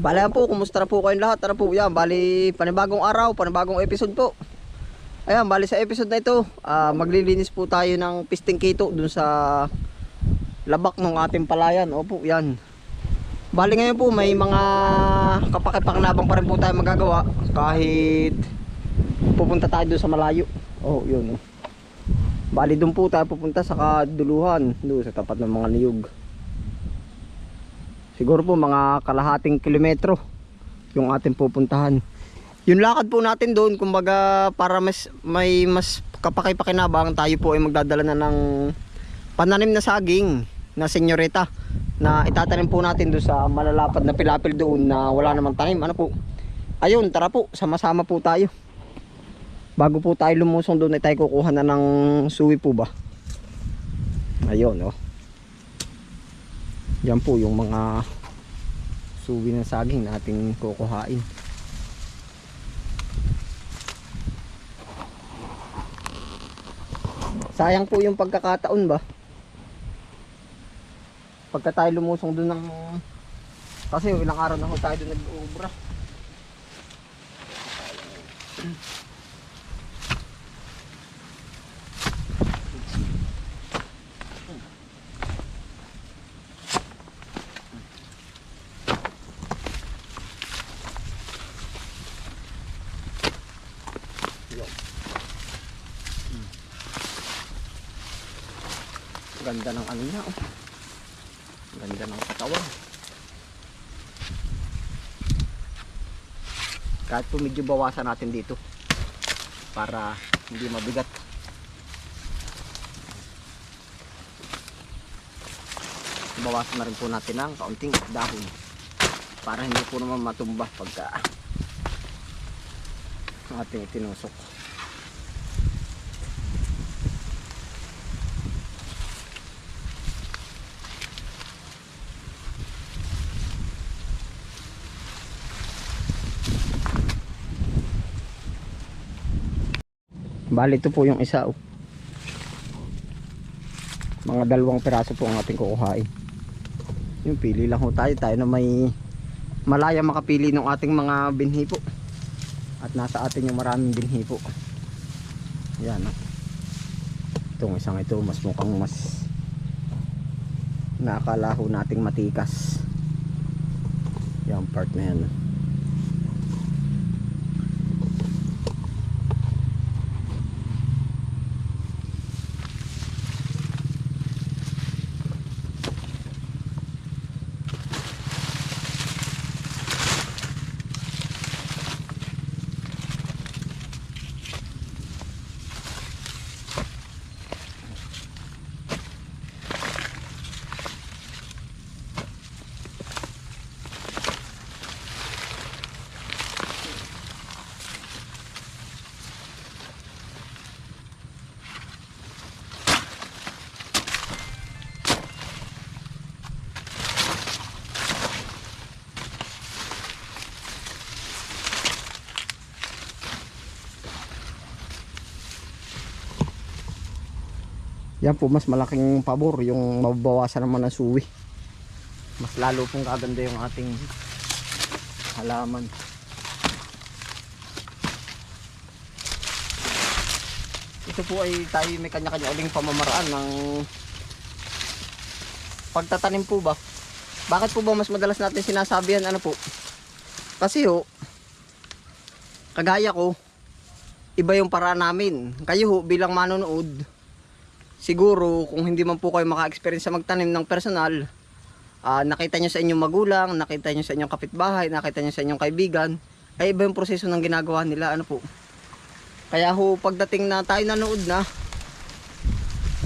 Bali po, kumusta na po kayong lahat? Ano po, yan, bali panibagong araw, panibagong episode po. Ayan, bali sa episode na ito, ah, maglilinis po tayo ng pisting kito dun sa labak ng ating palayan. Opo, yan. Bali ngayon po, may mga kapakipakinabang pa rin po tayo magagawa kahit pupunta tayo dun sa malayo. Oh, yun. Oh. Bali dun po tayo pupunta sa kaduluhan, doon sa tapat ng mga niyog. Siguro po mga kalahating kilometro yung ating pupuntahan. Yung lakad po natin doon, kumbaga para mas may mas kapakipakinabang, tayo po ay magdadala na ng pananim na saging na senyorita na itatanim po natin doon sa malalapad na pilapil doon na wala namang tanim. Ano po? Ayun, tara po, sama-sama po tayo. Bago po tayo lumusong doon ay tayo kukuha na ng suwi po ba? Ayun, oh. Yan po yung mga suwi ng saging na ating kukuhain. Sayang po yung pagkakataon ba? Pagka tayo lumusong doon ng kasi ilang araw na ho tayo doon nag-uubra. Ano niya oh. Ganda ng katawan. Kahit po medyo bawasan natin dito para hindi mabigat. Bawasan na rin po natin ng kaunting dahon para hindi po naman matumba pagka ating itinusok. Bali ito po yung isa oh. Mga dalawang piraso po ang ating kukuhain. Yung pili lang ho tayo. Tayo na may malaya makapili ng ating mga binhi po. At nasa atin yung maraming binhi po. Yan oh. Itong isang ito mas mukhang mas nakakala ho nating matikas. Yung part na yan. oh. Yan po mas malaking pabor yung mababawasan naman ng suwi. Mas lalo pong kaganda yung ating halaman. Ito po ay tayo may kanya-kanya uling pamamaraan ng pagtatanim po ba? Bakit po ba mas madalas natin sinasabi yan? Ano po? Kasi ho, kagaya ko, iba yung paraan namin. Kayo ho, bilang manonood, siguro kung hindi man po kayo maka-experience sa magtanim ng personal, ah, nakita nyo sa inyong magulang, nakita nyo sa inyong kapitbahay, nakita nyo sa inyong kaibigan, ay iba yung proseso ng ginagawa nila, ano po. Kaya ho, pagdating na tayo nanood na,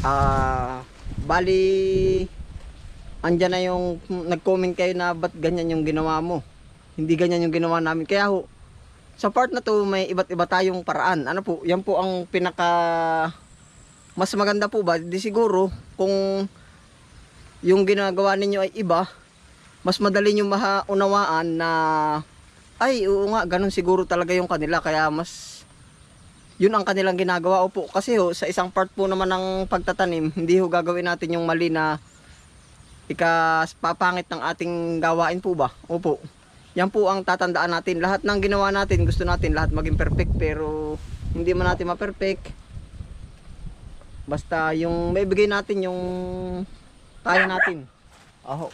ah, bali, andyan na yung, nag-comment kayo na ba't ganyan yung ginawa mo. Hindi ganyan yung ginawa namin. Kaya ho, sa part na to, may iba't iba tayong paraan. Ano po, yan po ang pinaka mas maganda po ba? Di siguro kung yung ginagawa ninyo ay iba, mas madali nyo maunawaan na ay oo nga, ganun siguro talaga yung kanila kaya mas yun ang kanilang ginagawa opo kasi ho, sa isang part po naman ng pagtatanim hindi ho gagawin natin yung mali na ika papangit ng ating gawain po ba opo Yan po ang tatandaan natin. Lahat ng ginawa natin, gusto natin lahat maging perfect pero hindi man natin ma-perfect. Basta yung may bigay natin yung kaya natin. Aho.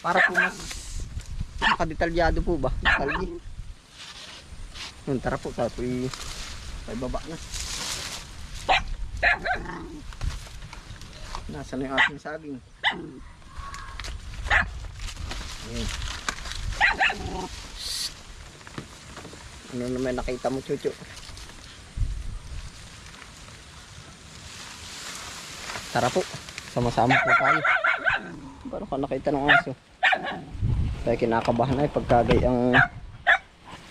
Para po mas makadetalyado po ba? Detalye. Yun, tara po, tayo po ay baba na. Nasaan na yung ating saging? Ayan. Ano naman nakita mo, Chucho? Tara po, sama-sama po tayo. Paano ka nakita ng aso? Tayo kinakabahan ay pagkagay ang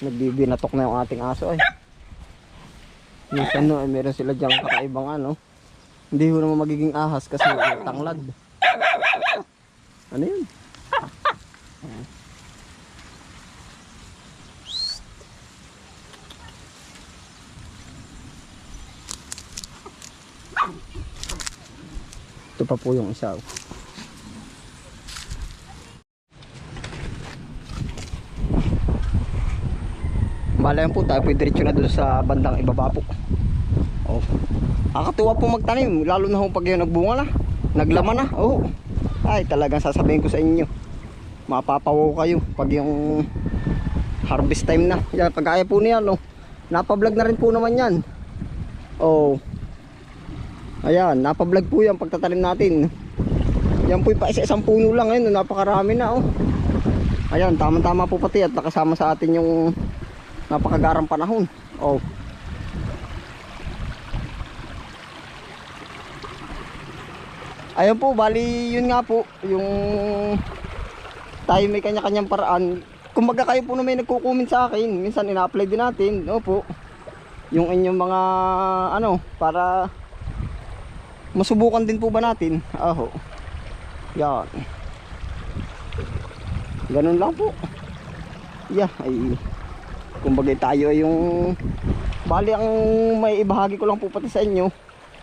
nagbibinatok na yung ating aso ay. Minsan no, ay meron sila diyang kakaibang ano. Hindi ho naman magiging ahas kasi tanglad. Ano yun? Ito pa po yung isa. oh. Malayan po tayo, diretso na doon sa bandang ibaba po. Oh. Nakakatuwa po magtanim, lalo na ho pag yung nagbunga na, naglaman na. Oh. Ay, talagang sasabihin ko sa inyo. Mapapawaw kayo pag yung harvest time na. Yan, pag po niya, no. Napablog na rin po naman yan. Oh. Ayan, napablog po yan pagtatanim natin. Yan po pa isa-isang puno lang ngayon, napakarami na oh. Ayan, tama-tama po pati at nakasama sa atin yung napakagarang panahon. Oh. Ayun po, bali yun nga po, yung tayo may kanya-kanyang paraan. Kumbaga kayo po na may nagko-comment sa akin, minsan ina-apply din natin. Opo. Yung inyong mga ano, para masubukan din po ba natin? Aho. Yan. Ganun lang po. Yeah, ay kumbaga tayo ay yung bali ang may ibahagi ko lang po pati sa inyo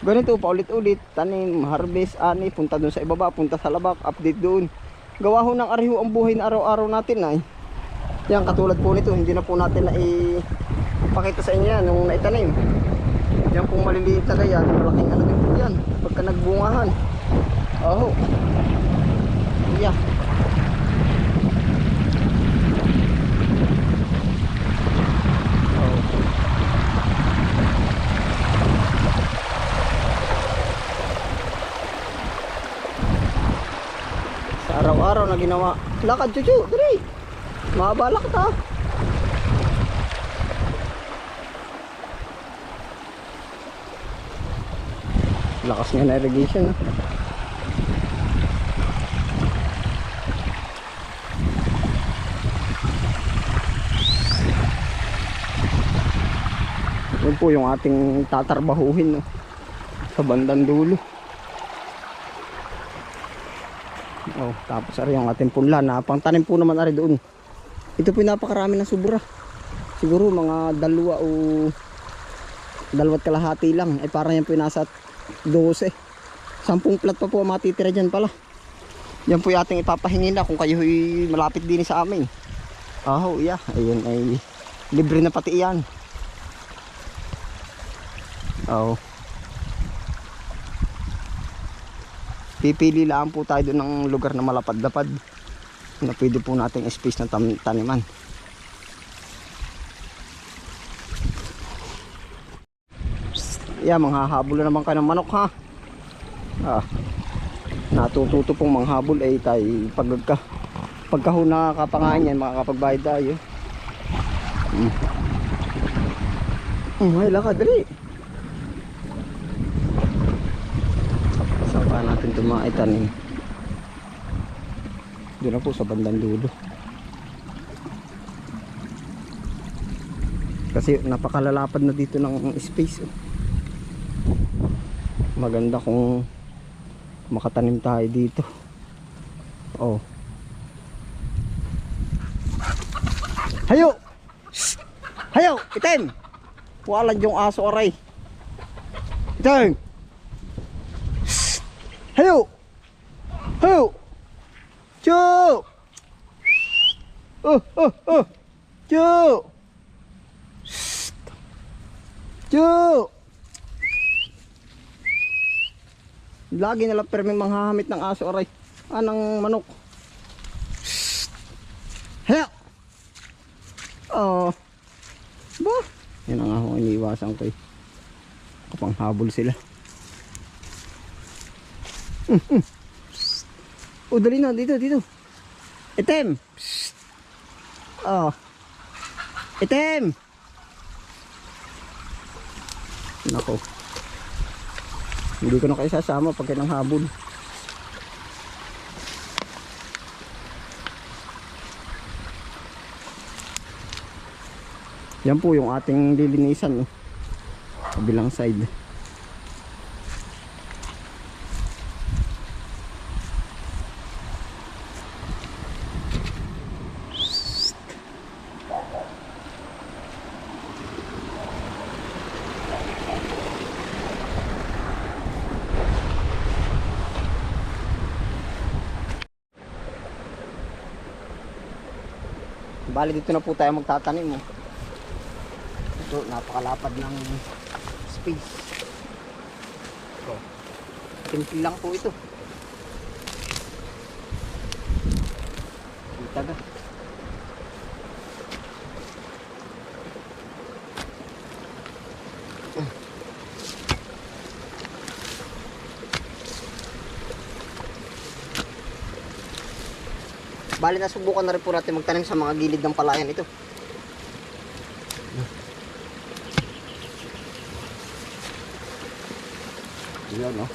ganito pa ulit-ulit tanim, harvest, ani punta dun sa ibaba, punta sa labak update doon gawa ho ng ariho ang buhay na araw-araw natin ay yan katulad po nito hindi na po natin na ipakita sa inyo nung naitanim yan pong maliliit na ganyan malaking ano din po yan pagka nagbungahan. Oh yeah araw-araw na ginawa. Lakad chuchu dali. Mabalak ta lakas nga na irrigation ah. yun po yung ating tatarbahuhin no? sa bandang dulo Oh, tapos ari yung ating punla na pangtanim po naman ari doon. Ito po napakarami ng sobra. Siguro mga dalawa o dalawat kalahati lang. Ay parang yan po yung nasa 12. Sampung plat pa po matitira dyan pala. Yan po yung ating ipapahingin na kung kayo ay malapit din sa amin. Oh, yeah. Ayun ay libre na pati yan. Oh. Pipili lang po tayo ng lugar na malapad-lapad na pwede po nating space tam- taniman. Yeah, manghahabol na naman ka ng manok ha. Ah, natututo pong manghabol ay tayo pagka pagka ho nakakapangain yan makakapagbayad tayo. Hmm. Hmm, ay lakad dali. Saan natin ito mga itanim? Doon po sa bandang dulo. Kasi napakalalapad na dito ng space. oh. Maganda kung makatanim tayo dito. Oh. Hayo! Shh! Hayo! Itin! Walan yung aso aray. Itin! Hayo! Hayo! Chu! Oh, oh, oh! Chu! Chu! Lagi nila perming manghahamit ng aso aray. Ah, ng manok. Hello! Oh. Ba? Yan ang ako iniiwasan ko eh. Kapang habol sila. Mm, mm. Psst. Oh, dali na. Dito, dito. Item. Oh. Item. Nako. Hindi ko na kayo sasama pag ng habol. Yan po yung ating lilinisan. Oh. Kabilang side. Bali dito na po tayo magtatanim. Oh. Ito, napakalapad ng space. Ito. Simple lang po ito. Kita Bali nasubukan na rin po natin magtanim sa mga gilid ng palayan ito. Yun, no?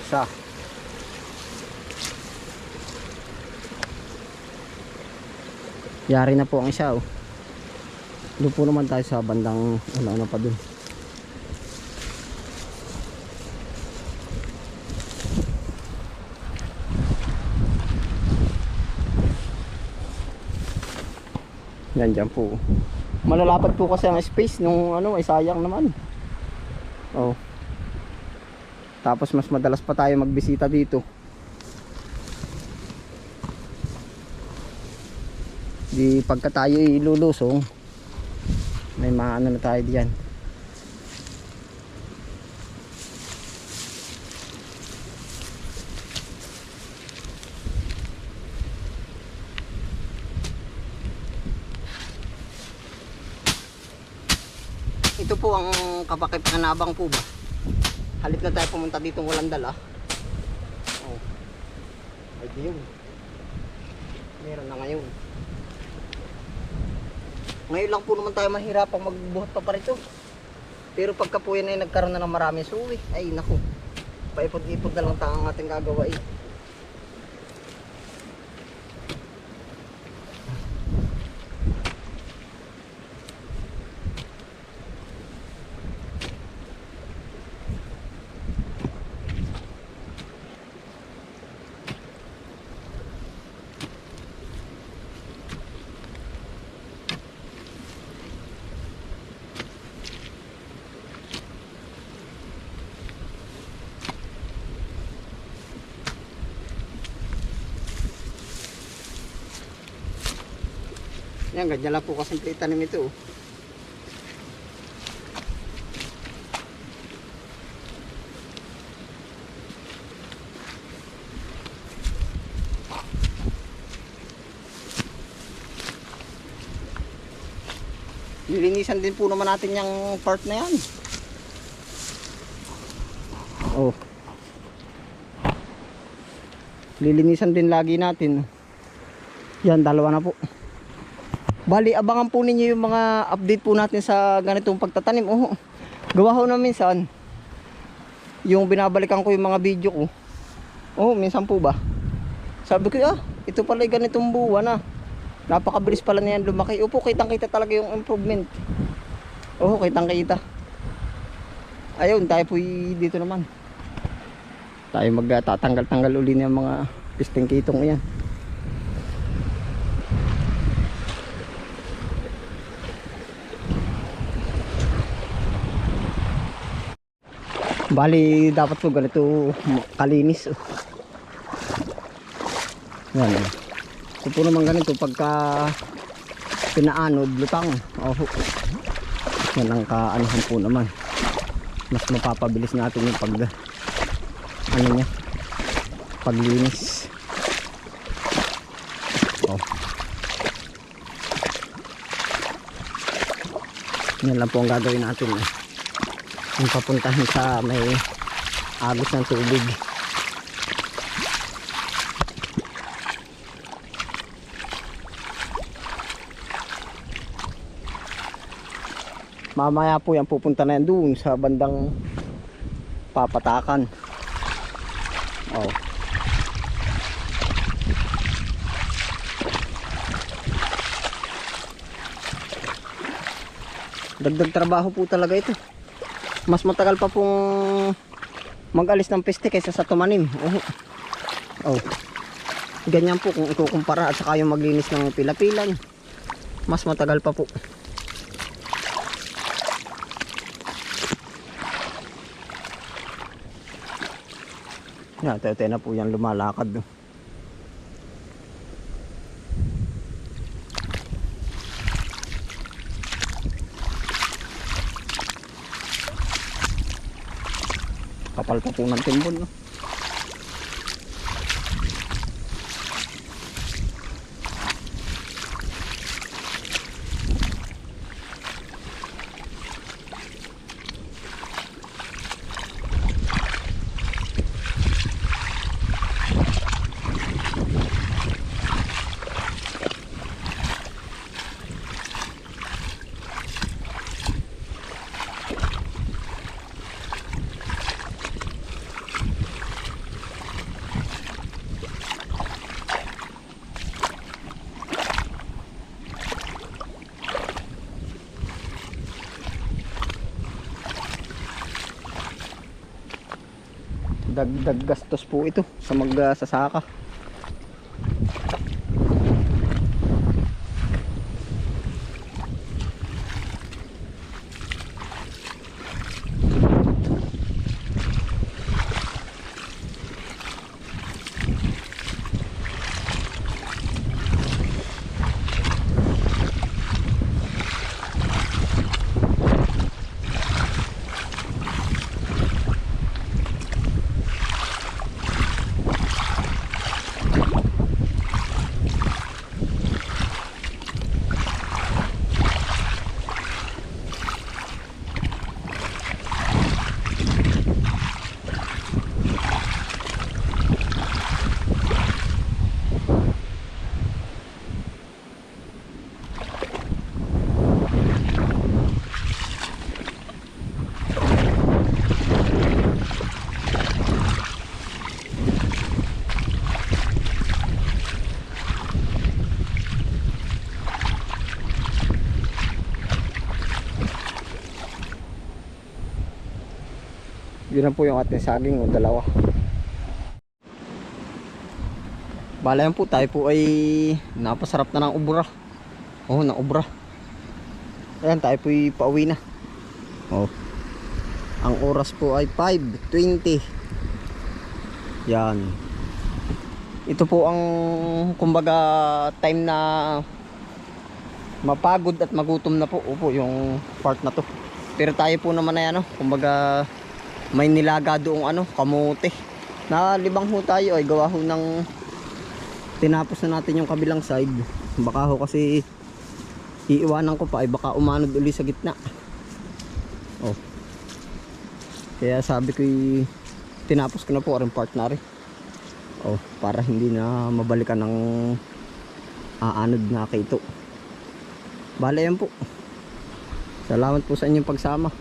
Isa. Yari na po ang isa, oh. Doon po naman tayo sa bandang, ano, ano pa dun. Yan dyan po. Malalapad po kasi ang space nung ano ay sayang naman. Oh. Tapos mas madalas pa tayo magbisita dito. Di pagka tayo ilulusong may maano na tayo diyan. Ito po ang kapakipanabang po ba? Halip na tayo pumunta dito walang dala. Oh. Ay di yun. Meron na ngayon. Ngayon lang po naman tayo mahirapang magbuhat pa parito. Pero pagka po yan ay nagkaroon na ng maraming suwi, ay naku. Paipot-ipot na lang tayo ang ating gagawa eh. Yan, ganyan lang po kasi tanim ito. oh. Lilinisan din po naman natin yung part na yan. Oh. Lilinisan din lagi natin. Yan, dalawa na po. Bali, abangan po ninyo yung mga update po natin sa ganitong pagtatanim. Oh, gawa ho na minsan. Yung binabalikan ko yung mga video ko. Oh, minsan po ba? Sabi ko, ah, ito pala yung ganitong buwan na. Napakabilis pala niyan lumaki. Opo, kitang kita talaga yung improvement. Oh, kitang kita. Ayun, tayo po dito naman. Tayo magtatanggal-tanggal uli ng mga pisting kitong yan. Bali, dapat po ganito kalinis. Yan. oh. So po naman ganito pagka pinaanod, lutang. Oh, yan ang kaanahan po naman. Mas mapapabilis natin yung pag ano niya paglinis. Oh. Yan lang po ang gagawin natin. Eh. Yung papuntahin sa may agos ng tubig. Mamaya po yan pupunta na yan doon sa bandang papatakan. Oh. Dagdag trabaho po talaga ito. Mas matagal pa pong mag-alis ng peste kaysa sa tumanim. Oh. oh. Ganyan po kung ikukumpara at saka yung maglinis ng pila-pilan. Mas matagal pa po. Tayo na po yan lumalakad. no. Kapal pa po ng timbon. No? Dagdag gastos po ito sa magsasaka. Yun lang po yung ating saging o dalawa. Bala yan po tayo po ay napasarap na ng ubra. Oh, ng ubra. Ayan tayo po ay pauwi na. Oh. Ang oras po ay 5:20. Yan. Ito po ang kumbaga time na mapagod at magutom na po. Opo, yung part na to. Pero tayo po naman ay ano, kumbaga may nilaga doong ano, kamote. Nalibang ho tayo ay gawa ho ng tinapos na natin yung kabilang side. Baka ho kasi iiwanan ko pa ay baka umanod uli sa gitna. Oh. Kaya sabi ko tinapos ko na po rin part na rin. Oh, para hindi na mabalikan ng aanod na kito. Bale yan po. Salamat po sa inyong pagsama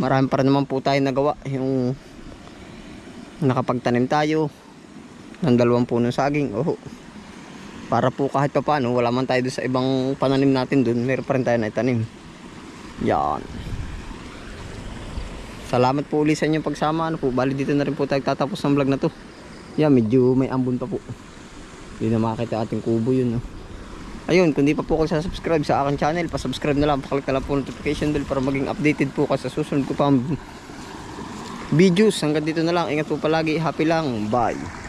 marami pa rin naman po tayo nagawa. Yung nakapagtanim tayo ng dalawang punong saging. Oho. Para po kahit pa paano wala man tayo sa ibang pananim natin doon meron pa rin tayo na itanim yan. Salamat po ulit sa inyong pagsama. Ano po bali dito na rin po tayo tatapos ng vlog na to. Yan medyo may ambon pa po. Hindi na makakita ating kubo yun no? Ayun, kung di pa po kayo subscribe sa aking channel, pa-subscribe na lang, pakalik na lang po notification bell para maging updated po kayo sa susunod ko pang videos. Hanggang dito na lang. Ingat po palagi. Happy lang. Bye.